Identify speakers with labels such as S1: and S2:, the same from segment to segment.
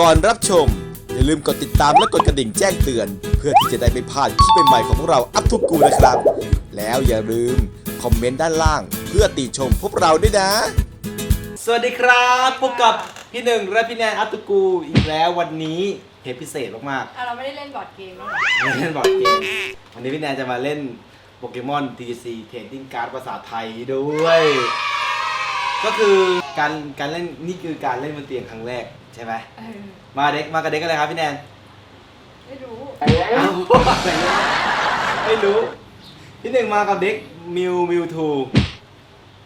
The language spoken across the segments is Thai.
S1: ก่อนรับชม อย่าลืมกดติดตามและกดกระดิ่งแจ้งเตือน เพื่อที่จะได้ไม่พลาดคลิปใหม่ๆของพวกเราอัพทุกกูนะครับ แล้วอย่าลืมคอมเมนต์ด้านล่าง เพื่อติชมพวกเราด้วยนะ
S2: สวัสดีครับพบกับพี่หนึ่งและพี่แนนอัตตุกูอีกแล้ววันนี้เทปพิเศษมาก
S3: อะเราไม่ได้เล่นบอร์ดเกมแล้วเหรอ
S2: ๆไม่เล่นบอร์ดเกมวันนี้พี่แนนจะมาเล่นโปเกมอน TC Trading Card ภาษาไทยด้วย ก็คือการการเล่นนี่คือการเล่นบนเตียงครั้งแรก ใช่ไหม
S3: เออ
S2: มาเด็กมากับเด็กกันเลยครับพี่แนน
S3: ไม่รู้
S2: อ้าวไม่รู้พี่หนึ่งมากับเด็กมิวมิวทู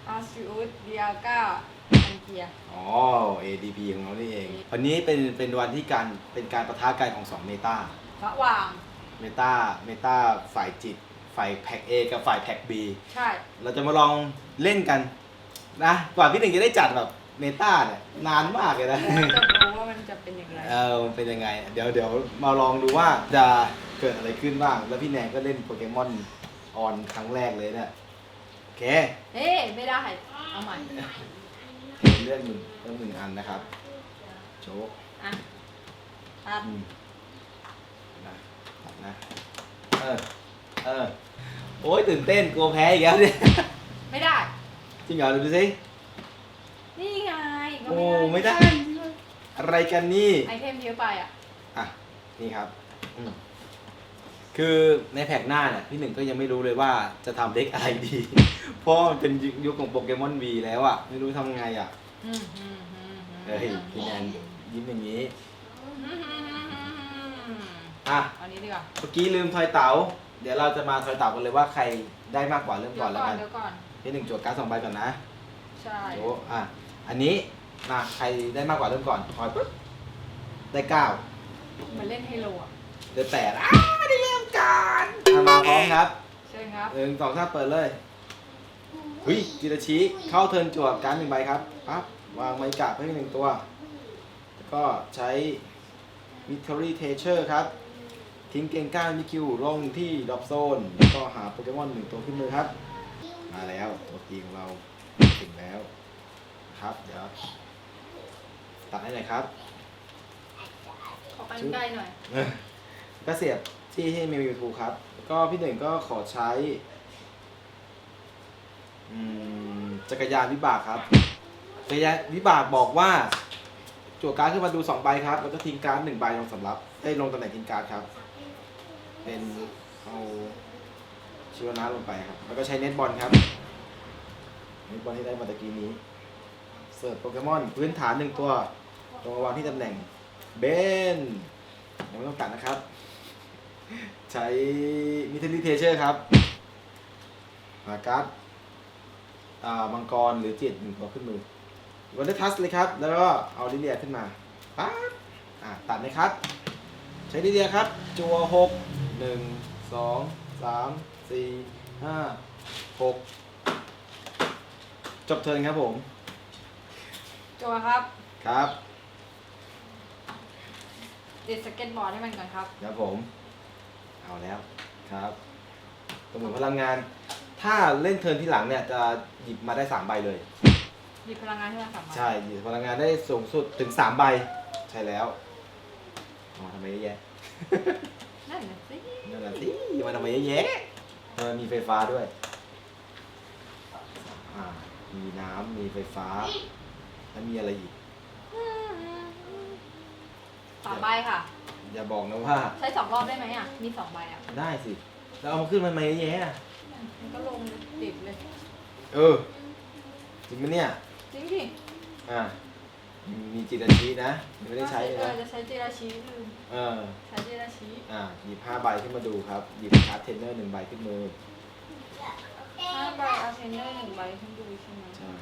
S3: อาร์ซิอุสเดียก้าอันเกีย
S2: อ๋อ ADP ของเรานี่เองวันนี้เป็นเป็นวันที่การเป็นการประทะกันของ2เมตา
S3: ระหว่าง
S2: เมตาเมตาฝ่ายจิต ฝ่ายแพ็ก A กับฝ่ายแพ็ก B
S3: ใช่
S2: เราจะมาลองเล่นกันนะ กว่าพี่หนึ่งจะได้จัดแบบ เมตาเนี่ยนานมากเลยนะ
S3: แล้วจะรู้ว่ามันจะเป็นยังไง
S2: เออมันเป็นยังไง เดี๋ยวเดี๋ยวมาลองดูว่าจะเกิดอะไรขึ้นบ้าง แล้วพี่แนนก็เล่นโปเกมอนออนครั้งแรกเลยเนี่ยโอเค
S3: เฮ้ไม่ได้เอาใหม่
S2: เลือกหนึ่งเลือกหนึ่งอันนะครับโชว์
S3: อะตัด
S2: อืมนะตัดนะเออเออโอ้ยตื่นเต้นกลัวแพ้อีกแล้วเนี่ย
S3: ไม่ได้
S2: จริงเหรอดูสิ
S3: นี่ไงก็
S2: โอ้
S3: ไม่
S2: ไม่
S3: ได้
S2: ได้ อะไรกันนี่
S3: ไอเทมเยอะไปอะ
S2: อะ นี่ครับอืมคือในแพ็กหน้าเนี่ยพี่หนึ่งก็ยังไม่รู้เลยว่าจะทำเด็กอะไรดี เพราะมันเป็นยุคของโปเกมอนวีแล้วอะไม่รู้ทำไงอะ
S3: อืมอืมอืมอืม
S2: เฮ้ยพี่แนนยิ้มอย่างนี้
S3: อืมอืมอืมอืม
S2: อะ
S3: เอานี้ดีกว่า
S2: เมื่อกี้ลืมทอยเต๋า เดี๋ยวเราจะมาทอยเต๋ากันเลยว่าใครได้มากกว่าเริ่ม
S3: เดี๋
S2: ก่
S3: ย
S2: อ
S3: วน
S2: แล้ว
S3: ก่อน
S2: กัน
S3: เดี๋ยวก่อน
S2: พี่หนึ่งจวดการ์ดสองใบก่อนนะ
S3: ใช่
S2: โอ้อะ อันนี้ นะใครได้มากกว่าเริ่มก่อนทอยปุ๊บได้เก้า
S3: เหมือนเล่นไฮโลอะ
S2: ได้แปดอ้าได้เริ่มก่อนอะมาพร้อมครับ
S3: เชิญครับ
S2: หนึ่งสองสามเปิดเลยเฮ้ยจิราชิเข้าเทิร์นจวดการดหนึ่งใบครับปั๊บวางไม้กาบให้หนึ่งตัว แล้วก็ใช้ Victory t e a c h e r ครับ ทิ้งเกงก้านมิคิวลงที่ดรอปโซน แล้วก็หาโปเกมอนหนึ่งตัวขึ้นมือครับ มาแล้วตัวจริงของเราถึงแล้วครับ เดี๋ยว ตัดให้หน่อยครับ
S3: ขอกันใกล้หน่อย
S2: ก็เสียบที่ให้เมลยูทูครับแล้วก็พี่หนึ่งก็ขอใช้ อืมจักรยานวิบากครับ จักรยานวิบากบอกว่าจั่วการ์ดขึ้นมาดูสองใบครับ แล้วก็ทิ้งการ์ดหนึ่งใบลงสำรับได้ยลงตำแหน่งทิ้งการ์ดครับ เป็นเอาชิวนาลงไปครับ แล้วก็ใช้เน็ตบอลครับ เน็ตบอลที่ได้มาตะกี้นี้ เสิร์ฟโปเกมอนพื้นฐานหนึ่งตัวตรงวางที่ตำแหน่งเบนยังไม่ต้องตัดนะครับ ใช้มิเทลิเทเชอร์ครับมาการ์ดอ่ามังกรหรือเจ็ดหนึ่งตัวขึ้นมือวันเดอร์ทัสเลยครับ แล้วก็เอาลิเลียขึ้นมาปั๊บอ่าตัดนะครับ ใช้ลิเลียครับ จัวหกหนึ่งสองสามสี่ห้าหกจบเทิร์นครับผม
S3: จัวครับ
S2: ครับ
S3: ติดสเก็ตบอร์ดให้มันก่อนครับ
S2: ครับผม เอาแล้วครับกำหนดพลังงาน ถ้าเล่นเทิร์นที่หลังเนี่ยจะหยิบมาได้สามใบเลย
S3: หยิบพลังงานที่มันสามารถ
S2: ใช่หยิบพลังงานได้สูงสุดถึงสามใบ ใช่แล้วอ๋อทำไมเยอะแยะ
S3: นั่นน่ะสิ
S2: นั่นแหละสิมันทำไมเยอะแยะมันมีไฟฟ้าด้วย อ่า มีน้ำมีไฟฟ้า แล้วมีอะไรอีก
S3: สามใบค่ะ
S2: อย่าบอกนะว่า
S3: ใช้สองรอบได้ไหมอะ มีสองใบอะ
S2: ได้สิ แล้วเอามาขึ้นมาทำไมเยอะแยะอะ
S3: มันก็ลงติดเลย
S2: เออ จริงไหมเนี่ย
S3: จริงดิ
S2: อ่า มีจิตอาชีนะยังไม่ได้ใช้เลย
S3: เออ
S2: นะ
S3: จะใช้เจราชีลืม
S2: เออ
S3: ใช้เจราชี
S2: อ่าหยิบห้าใบขึ้นมาดูครับ หยิบการ์ดเทรนเนอร์หนึ่งใบขึ้นมือ
S3: ห้าใบเอาเทรนเนอร์หนึ่งใบขึ้นดูใช่ไหม
S2: ใช่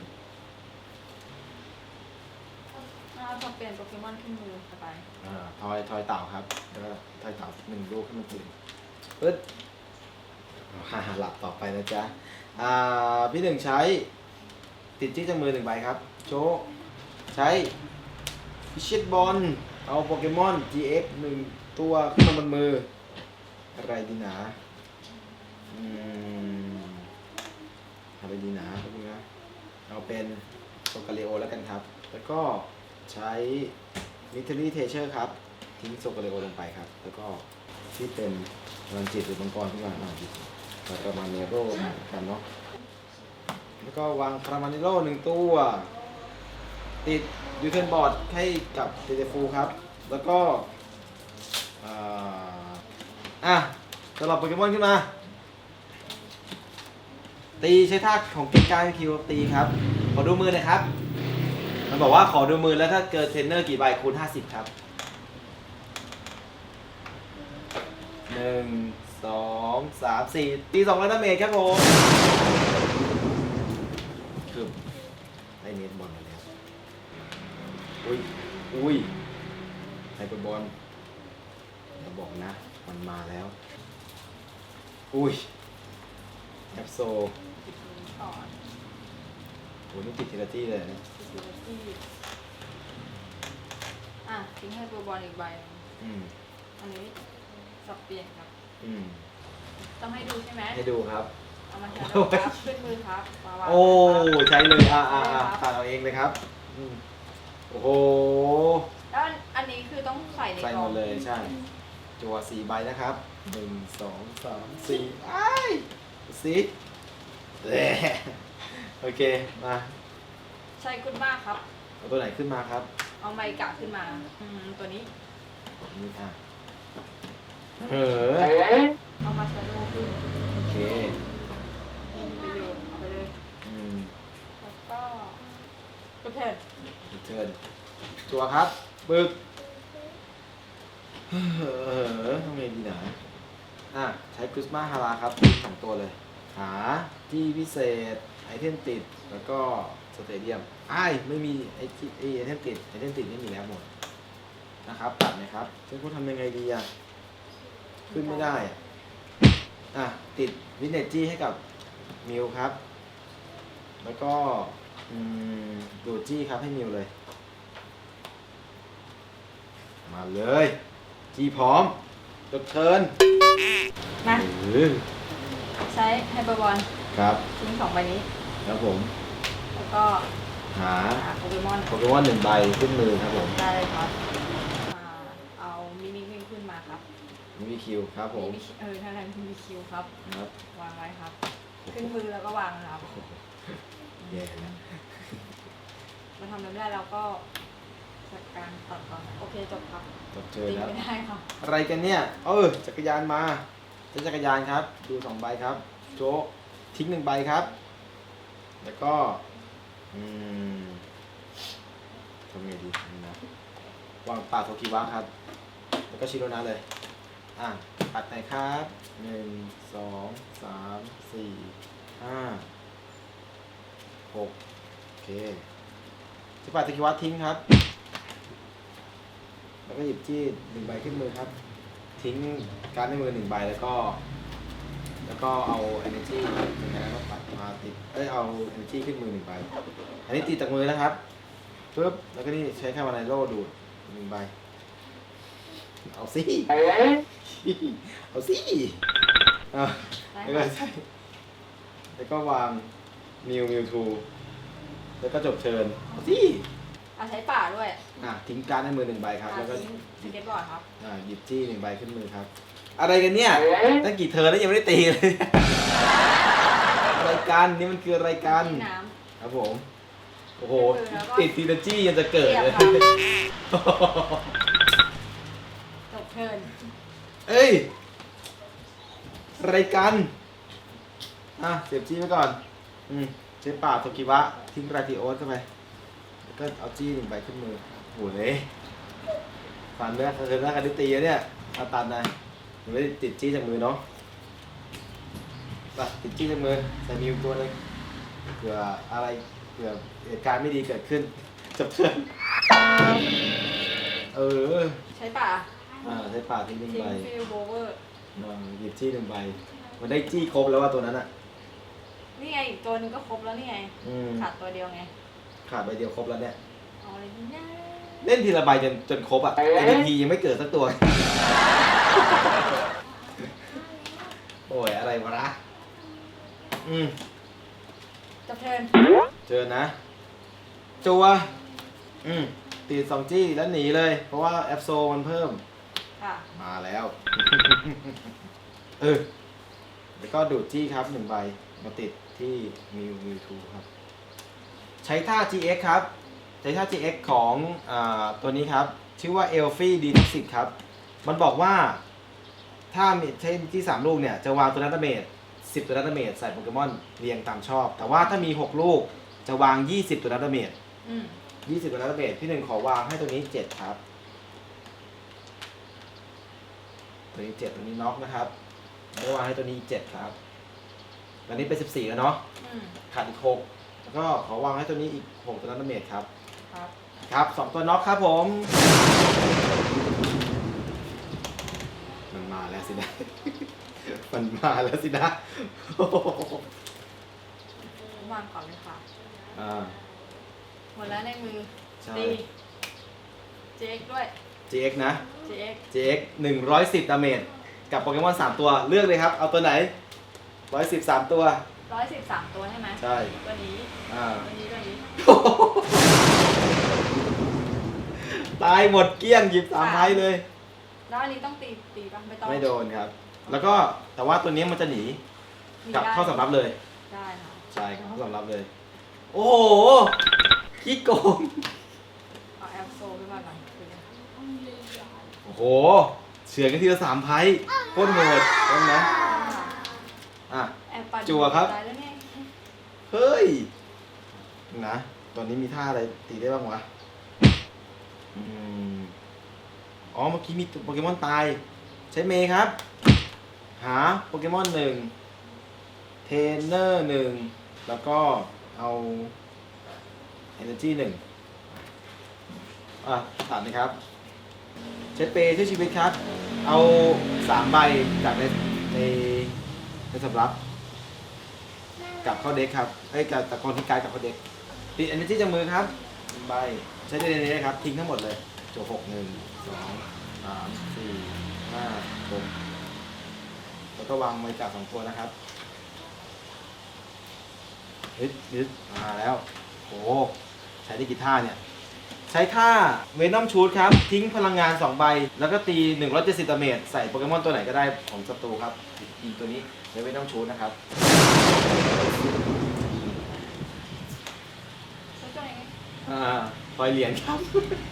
S3: อ่าพอเปลี่ยนโปเกมอนขึ้นมือสบาย
S2: อ่าทอยทอยเต่าครับแล้วก็ทอยเต่าหนึ่งลูกขึ้นมากินปึ๊ดฮ่าหลับต่อไปนะจ๊ะ อ่า พี่หนึ่งใช้ ติดที่จมือหนึ่งใบครับ โชว์ใช้พิชิตบอล เอาโปเกมอน GX หนึ่งตัวขึ้นมาบนมือ อะไรดีหนาอืมอะไรดีหนาครับคุณนะ เอาเป็นโซกาเลโอแล้วกันครับ แล้วก็ ใช้มิทรีเทเชอร์ครับ ทิ้งโซโกเลโอลงไปครับ แล้วก็ที่เป็นพลังจิตหรือมังกรขึ้นมาหน่อยประมาณเนโร่กันเนาะแล้วก็วางคารามานิโร่หนึ่งตัว ติดยูเทนบอร์ดให้กับเทเลฟูครับ แล้วก็อ่าอะสำหรับโปเกมอนขึ้นมา ตีใช้ท่าของเกมการคิวตีครับ ขอดูมือหน่อยครับ มันบอกว่าขอดูมือแล้วถ้าเกิดเทรนเนอร์กี่ใบคูณ50ครับหนึ่งสองสามสี่ตีสองแล้วดาเมจครับผมคือได้เมตรบอลมาแล้วอุ้ยอุ้ยไฮเปอร์บอลอย่าบอกนะ มันมาแล้ว อุ้ยแอปโซ
S3: ก่อน
S2: โหนี่ติดเทเลตี้เลยนะ
S3: ดูที่อะทิ้งให้ตัวบอลอีกใบหนึ่ง
S2: อืม
S3: อันนี้สับเปลี่ยนครับ
S2: อืม
S3: ต้องให้ดูใช่ไหม
S2: ให้ดูครับ
S3: เอามาใช้ดูครับขึ้นมือครับมาวาง
S2: โอ้
S3: นะครับ
S2: ใช้เลยอ่าอ่าอ่า
S3: ใช่ครับ
S2: ตัดเอาเองเลยครับอืมโอ้โห
S3: แล้วอันอันนี้คือต้องใส่ใน
S2: ใส่
S3: ก
S2: ห
S3: ล่
S2: ม
S3: อง
S2: ดเลยใช่ จัวสี่ใบนะครับหนึ่งสองสามสี่ไอ้ายสิเอ้ โอเค มา
S3: ใช่คุณมากครับ
S2: เอาตัวไหนขึ้นมาครับ
S3: เอาไมกะขึ้นมา อืมตัวนี้
S2: นี่ค่ะเออ
S3: เอามาใช้ดูขึ้น
S2: โอเค
S3: มีประโยชน์เอาไปเลย
S2: อืม
S3: แล้วก็กระเทศ
S2: เชิญจัวครับบึกเออทำไงดีหนาอะ ใช้คริสต์มาสฮาราครับสองตัวเลย หาที่พิเศษไอเทมติดแล้วก็สเตเดียมอ้ายไม่มีไอที่ไอไอเทมติดไอเทมติดไม่มีแล้วหมดนะครับตัดนะครับเจ้าคุณทำยังไงดีอะขึ้นไม่ได้อะอะติดวินเนจี้ให้กับมิวครับ แล้วก็อืมดูดจี้ครับให้มิวเลย มาเลย จี้พร้อมจดเชิญ
S3: มา
S2: เออ
S3: ใช้ไฮเปอร์บอล
S2: ครับ
S3: ทิ้งสองใบนี้
S2: ครับผม
S3: แล้วก็
S2: หา
S3: หาโปเกมอน
S2: โปเกมอนหนึ่งใบขึ้นมือครับผม
S3: ได้เลยครับอ่าเอามินิมิขึ้นมาครับ
S2: มิวิคิวครับผม
S3: มินิเออท่านั้นมินิคิวครับ
S2: ครับ
S3: วางไว้ครับ ขึ้นมือแล้วก็วางครับ
S2: แย่แล้ว
S3: เราทำแบบได้เราก็จัดการตัดก่อน โอเคจบครับ
S2: จดเชิญ
S3: ตี
S2: แล้ว
S3: ไม่ได้ครับ
S2: อะไรกันเนี่ย เออจักรยานมา ใช้จักรยานครับ ดูสองใบครับ โจ๊กทิ้งหนึ่งใบครับ แล้วก็อืมทำไงดีนนะวางปากโทคิวะครับ แล้วก็ชิโรนะเลย อะปัดไหนครับหนึ่งสองสามสี่ห้าหกโอเคชิปัดโทคิวะทิ้งครับ แล้วก็หยิบจี้หนึ่งใบขึ้นมือครับ ทิ้งการดในมือหนึ่งใบแล้วก็ แล้วก็เอา energy จากนั้นก็ปัดมาติดเอ้ยเอา energy ขึ้นมือหนึ่งใบอันนี้ติดจากมือนะครับปึ๊บแล้วก็นี่ใช้แค่วันไนโลดูดหนึ่งใบเอาสิเอาสิอ่แล้วก็ใช้แล้วก็วางมิวมิวทูแล้วก็จบเชิญเอาสิ
S3: อาใช้ป่าด้วย
S2: อะทิ้งการดในมือหนึ่งใบครับ
S3: อ่า
S2: แล้วก็
S3: ทิ้งสเก็ตบอร์ดครับ
S2: อ่าหยิบจี้หนึ่งใบขึ้นมือครับ อะไรกันเนี่ยตั้งกี่เทอร์นแล้วยังไม่ได้ตีเลย รายการนี่มันคือรายการ
S3: ที่น้
S2: ครับผม โอ้โห
S3: คือแล้วก็
S2: ติดทีละจี้ยังจะำเกิด
S3: เสียบ
S2: เลย
S3: ครับจบเทิร์น
S2: เอ้ย รายการอะเสียบจี้ไว้ก่อน อืมใช้ป่าบโทกิวะ ทิ้งราติโอสเข้าไปแล้ว ก็เอาจี้หนึ่งใบขึ้นมือโหเลยฟันเนื้อเธอหน้ากันได้ตีอะเนี่ยเอาตัดนะมันไม่ได้ติดจี้จากมือเนาะไปติดจี้จากมือใส่มิวตัวหนึงเผื่ออะไรเผื่อเหตุการณ์ไม่ดีเกิดขึ้นจบเทิร์นเออ
S3: ใช้ป่า
S2: อ่าใช้ป่าทิ้งหนึ่ง
S3: ทิ้ง
S2: ใบ
S3: ฟิลโบเวอร์
S2: อ่าหยิบจี้หนึ่งใบ มันได้จี้ครบแล้วว่าตัวนั้นอะ
S3: นี่ไงอีกตัวหนึงก็ครบแล้วนี่ไง
S2: อืม
S3: ขาดตัวเดียวไง
S2: ขาดใบเดียวครบแล้วเนี่ย
S3: เอาอะไรดีนะ
S2: เล่นทีละใบจนจนครบอะ MVP ยังไม่เกิดสักตัว โอ้ยอะไรวะนะอืม
S3: จบเทิร์น
S2: เจอนะ จัว อืมติดสองจี้แล้วหนีเลย เพราะว่าแอปโซมันเพิ่ม
S3: ค่ะ
S2: มาแล้ว เออ แล้วก็ดูดจี้ครับหนึ่งใบมาติดที่มิวมิวทูครับ ใช้ท่า GX ครับ ใช้ท่า GX ของอาตัวนี้ครับ ชื่อว่า e l f i d 10ครับ มันบอกว่า ถ้ามีใช้ที่สามลูกเนี่ย จะวางตัวนัตเมตสิบตัวนัตเมตใส่โปเกมอนเรียงตามชอบ แต่ว่าถ้ามี 6 ลูกจะวาง 20 ตัวนัตเมต
S3: อืม
S2: 20ตัวนัตเมตพี่หนึ่งขอวางให้ตัวนี้ 7 ครับ ตัวนี้ 7 ตัวนี้น็อกนะครับแล้ววางให้ตัวนี้ 7 ครับตัวนี้เป็น 14 แล้วเนาะ
S3: อืม
S2: ขาดอีก6 แล้วก็ขอวางให้ตัวนี้อีก6ตัวนัตเมตครับ
S3: ครับ
S2: ครับสองตัวน็อกครับผม มันมาแล้วสินะ มันมาแล้วสินะโอ้โห
S3: วางก่อนเลยค่ะ
S2: อ่า
S3: หมดแล้วในมือ
S2: ใช่
S3: ตีเจ๊กด้วย
S2: GX นะ
S3: เจ๊ก
S2: GX 110ดาเมจกับโปเกมอน3 ตัวเลือกเลยครับ เอาตัวไหน 110 3 ตัว
S3: ร้อยสิบสามตัวใช่ไหม
S2: ใช่
S3: ตัวนี้
S2: อ่า
S3: ตัวนี้ตัวนี้
S2: ตายหมดเกลี้ยงหยิบสามไม้เลย
S3: แล้วอันนี้ต้องตีตีป่ะไม่ต้อง
S2: ไม่โดนครับ แล้วก็แต่ว่าตัวนี้มันจะหนี
S3: มี
S2: กลับ
S3: ได้
S2: เข้าสำรับเลย
S3: ได้ค่ะ
S2: ใช่ครับเข้าสำรับเลย โอ้โหขี้โกง
S3: เอาแอลโซขึ้นมาหน่อยคือ
S2: โอ้โห เฉือนกันทีละสามไพ่โคตรโหดต้นนะอะ
S3: แอลปัน
S2: จั่วครับ
S3: ได้แล้วเนี่ย
S2: เฮ้ย นะ ตอนนี้มีท่าอะไรตีได้บ้างวะ อืม อ๋อ เมื่อกี้มีโปเกมอนตาย ใช้เมย์ครับ หาโปเกมอนหนึ่ง เทรนเนอร์หนึ่ง แล้วก็เอาเอเนจีหนึ่ง อะตัดนะครับ เช็ดเปย์ช่วยชีวิตครับ เอาสามใบจากในในในสำรับ กลับเข้าเด็กครับเอ้ยกับตะกอนที่กายกลับเข้าเด็กติด energy จากมือครับใบใช้ได้เลยนะครับ ทิ้งทั้งหมดเลยจบหกหนึ่งสองสามสี่ห้าหกแล้วก็วางไว้จากสองตัวนะครับยึดยึดมาแล้วโอ้ใช้ได้กี่ท่าเนี่ย ใช้ท่าเวนอมชูดครับ ทิ้งพลังงาน 2 ใบ แล้วก็ตี 170ดาเมจใส่โปเกมอนตัวไหนก็ได้ของศัตรูครับอีกตัวนี้เวนอมชูดนะครับ อ่าปล่อยเหรียญครับ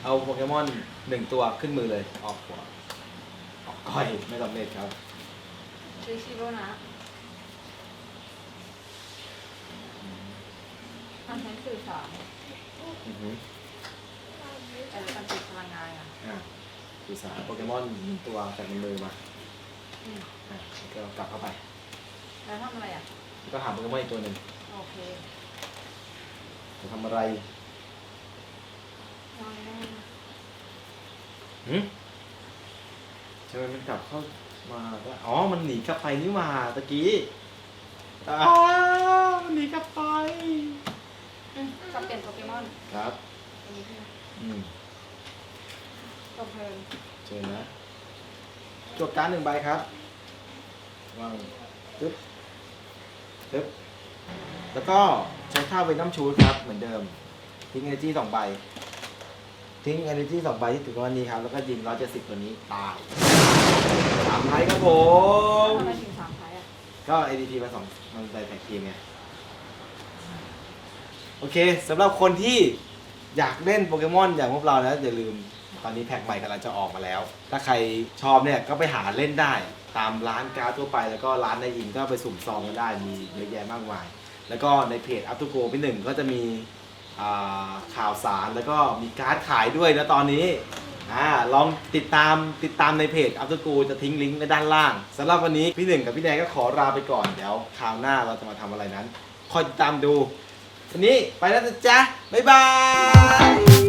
S2: เอาโปเกมอนหนึ่งตัวขึ้นมือเลย ออกหัวออกก้อยไม่สำเร็จครับ
S3: ชื่อชิโร่นะอันนั้นสื่อสาร
S2: อือฮึ
S3: แต่ละการติดพลังงานอะ
S2: อ่าดูสาโปเกมอนหนึ่งตัวจากในมือมา
S3: อืม
S2: อ่าแล้วก็กลับเข้าไป
S3: แล้วทำอะไรอะ
S2: แล้ว ก็หาโปเกมอนอีกตัวหนึ่ง
S3: โอเค
S2: จะทำอะไร
S3: วางได้
S2: หืมใช่ไหมมันกลับเข้ามาแล้วอ๋อ มันหนีกลับไปนี่หว่าตะกี้อ้าวหนีกลับไป
S3: อืมกับเปลี่ยนโปเกมอน
S2: ครับ
S3: อันนี้ใช่ไหม
S2: อืม
S3: จบเพลิน
S2: เชิญนะจดการดหนึ่งใบครับวางตึ๊บ ตึ๊บแล้วก็ใช้ท่าเวนน้ำชูดครับเหมือนเดิม ทิ้ง energy สองใบ ทิ้ง energy สองใบที่ถึงวันนี้ครับ แล้วก็ยิงร้อยเจ็ดสิบตัวนี้ตายสามไลท์ครับผม
S3: ทำไมถึงสามไทยอะ
S2: ก็ ADP มาสองมันไปแท็กทีมไง โอเคสำหรับคนที่อยากเล่นโปเกมอนอย่างพวกเรานะ อย่าลืมตอนนี้แพ็กใหม่กำลังจะออกมาแล้ว ถ้าใครชอบเนี่ยก็ไปหาเล่นได้ ตามร้านการ์ดทั่วไปแล้วก็ร้านในอินก็ไปสุ่มซองกันได้มีเยอะแยะมากมาย แล้วก็ในเพจอัพทูโกพี่หนึ่งก็จะมีอ่าข่าวสารแล้วก็มีการ์ดขายด้วยนะตอนนี้อ่าลองติดตามติดตามในเพจ After School จะทิ้งลิงก์ไว้ด้านล่างสำหรับวันนี้พี่หนึ่งกับพี่แดงก็ขอลาไปก่อนเดี๋ยวคราวหน้าเราจะมาทำอะไรนั้นคอยติดตามดูวันนี้ไปแล้วนะจ๊ะบ๊ายบาย